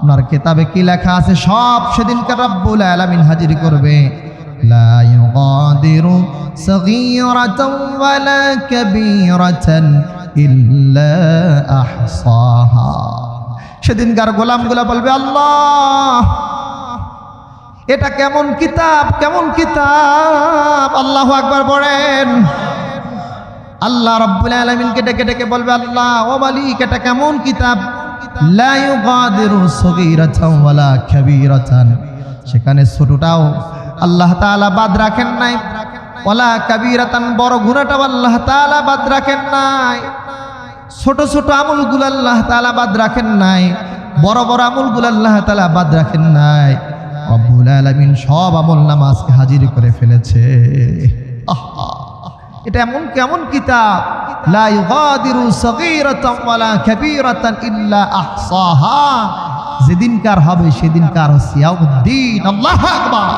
আপনার কিতাবে কি লেখা আছে? সব সেদিনকে রব্বুল আলামিন হাজির করবে। লা ইউগাদিরু সাগীরাতান ওয়ালা কাবীরাতান ইল্লা আহসাহা। সেদিনকার গোলামগুলা বলবে, আল্লাহ, এটা কেমন কিতাব কেমন কিতাব? আল্লাহ একবার বলেন আল্লাহ রব্বুল আলমিনকে ডেকে ডেকে বলবে, আল্লাহ, ও মালিক, এটা কেমন কিতাব? লা ইউগাদিরু সগীরাতান ওয়ালা কাবীরাতান। সেখানে ছোটটাও আল্লাহ তাআলা বাদ রাখেন নাই। ওয়ালা কাবীরাতান বড় গুনাহটাও আল্লাহ তাআলা বাদ রাখেন নাই। ছোট ছোট আমলগুলো আল্লাহ বাদ রাখেন নাই। বড় বড় আমলগুলো আল্লাহ বাদ রাখেন নাই। রব্বুল আলামিন সব আমল নামা আজকে হাজির করে ফেলেছে। আহা, এটা এমন কেমন কিতাব? লা ইউগাদিরু সগীরাতান ওয়ালা কাবীরাতান ইল্লা আহসাহা যেদিনকার হবে সেদিনকার হচ্ছে ইয়াউদ্দিন আল্লাহু আকবার।